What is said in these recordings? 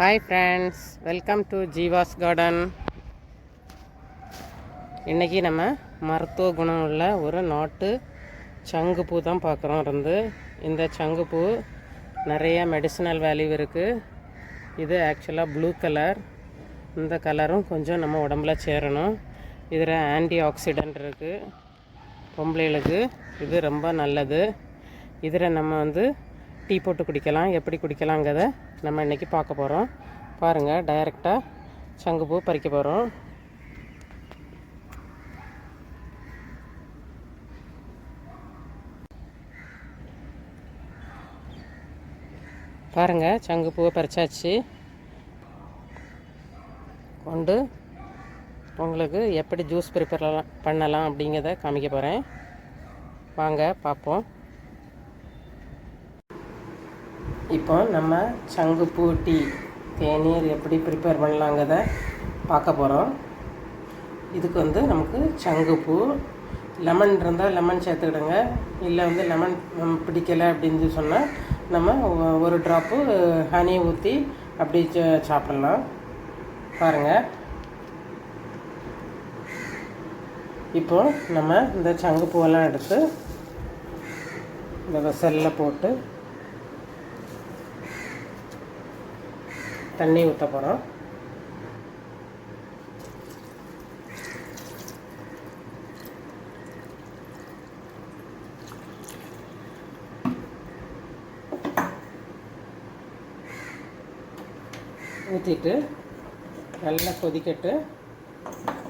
Hi friends welcome to Jeeva's garden இன்றைக்கி நம்ம மருத்துவ குணம் உள்ள ஒரு நாட்டு சங்குப்பூ தான் பார்க்குறோம். இருந்து இந்த சங்குப்பூ நிறைய மெடிசினல் வேல்யூ இருக்குது இது ஆக்சுவலாக ப்ளூ கலர் இந்த கலரும் கொஞ்சம் நம்ம உடம்புல சேரணும். இதில் ஆன்டி ஆக்சிடென்ட் இருக்குது பொம்பளைகளுக்கு இது ரொம்ப நல்லது. இதில் நம்ம வந்து டீ போட்டு குடிக்கலாம். எப்படி குடிக்கலாங்கிறத நம்ம இன்றைக்கி பார்க்க போகிறோம் பாருங்கள் டைரெக்டாக சங்குப்பூ பறிக்க போகிறோம் பாருங்கள் சங்குப்பூவை பறிச்சாச்சு. கொண்டு உங்களுக்கு எப்படி ஜூஸ் ப்ரிப்பேர் பண்ணலாம் அப்படிங்கிறத காமிக்க போகிறேன் வாங்க பார்ப்போம். இப்போ நம்ம சங்குப்பூ டீ தேநீர் எப்படி ப்ரிப்பேர் பண்ணலாங்கிறத பார்க்க போகிறோம் இதுக்கு வந்து நமக்கு சங்குப்பூ லெமன் இருந்தால் லெமன் சேர்த்துக்கிடுங்க. இல்லை வந்து லெமன் பிடிக்கலை அப்படின்னு சொன்னால் நம்ம ஒ- ஒரு ட்ராப்பு ஹனி ஊற்றி அப்படி சாப்பிட்லாம். பாருங்கள் இப்போ நம்ம இந்த சங்குப்பூவெல்லாம் எடுத்து இந்த வெசலில் போட்டு தண்ணி ஊற்ற போகிறோம் ஊற்றிட்டு நல்லா கொதிக்கட்டு.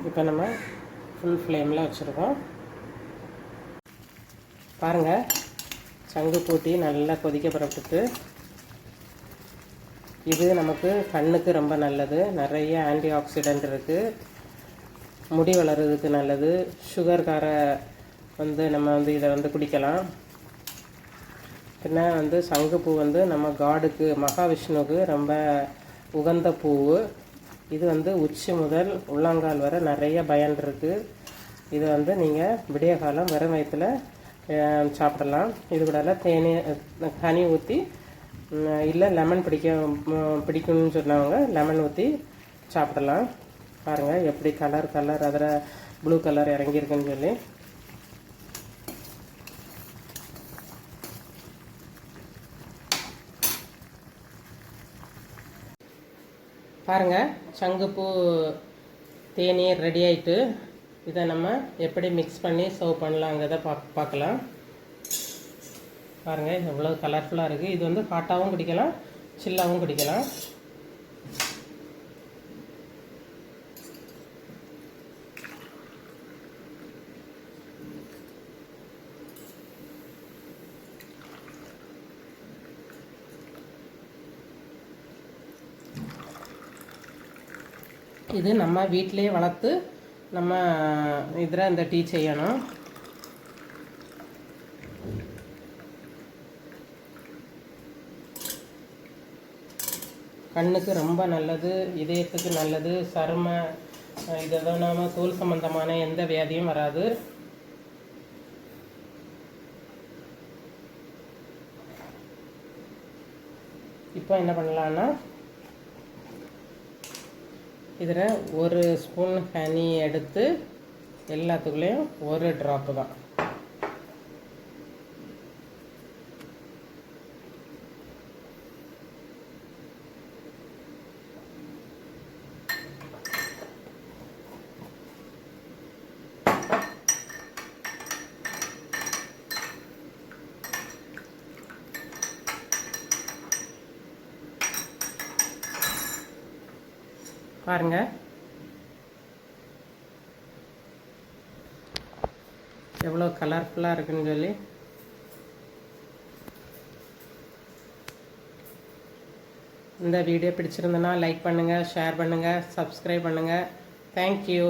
இப்போ நம்ம ஃபுல் ஃப்ளேமில் வச்சுருக்கோம். பாருங்கள் சங்கு பூட்டி நல்லா கொதிக்க பரப்பிட்டு இது நமக்கு கண்ணுக்கு ரொம்ப நல்லது. நிறைய ஆன்டி ஆக்சிடெண்ட் இருக்குது முடி வளர்கிறதுக்கு நல்லது. சுகர்கார வந்து நம்ம வந்து இதை வந்து குடிக்கலாம். பின்ன வந்து சங்குப்பூ வந்து நம்ம காடுக்கு மகாவிஷ்ணுவுக்கு ரொம்ப உகந்த பூவு. இது வந்து உச்சி முதல் உள்ளங்கால் வரை நிறைய பயன் இருக்குது இது வந்து நீங்கள் விடிய காலம் வெறும் வயிற்றுல சாப்பிடலாம். இது கூட தேனி கனி ஊற்றி இல்லை லெமன் பிடிக்க பிடிக்கணும்னு பிடிக்கும்னு சொன்னவங்க லெமன் ஊற்றி சாப்பிடலாம். பாருங்கள் எப்படி கலர் கலர் அதில் ப்ளூ கலர் இறங்கியிருக்குன்னு சொல்லி. பாருங்கள் சங்குப்பூ தேநீர் ரெடி ஆகிட்டு இதை நம்ம எப்படி மிக்ஸ் பண்ணி சர்வ் பண்ணலாங்கிறத பா பார்க்கலாம் பாருங்கள் எவ்வளோ கலர்ஃபுல்லாக இருக்குது இது வந்து ஹாட்டாகவும் குடிக்கலாம் சில்லாகவும் குடிக்கலாம். இது நம்ம வீட்டிலேயே வளர்த்து நம்ம இதில் இந்த டீ செய்யணும். கண்ணுக்கு ரொம்ப நல்லது இதயத்துக்கு நல்லது சரும அஹ், இதெல்லாம் தோல் சம்பந்தமான எந்த வியாதியும் வராது. இப்போ என்ன பண்ணலான்னா இதில் ஒரு ஸ்பூன் ஹனி எடுத்து எல்லாத்துக்குள்ளேயும் ஒரு ட்ராப்பு தான். பாருங்க. எவ்வளோ கலர்ஃபுல்லாக இருக்குன்னு சொல்லி. இந்த வீடியோ பிடிச்சிருந்தனா லைக் பண்ணுங்கள் ஷேர் பண்ணுங்கள் சப்ஸ்கிரைப் பண்ணுங்கள் தேங்க்யூ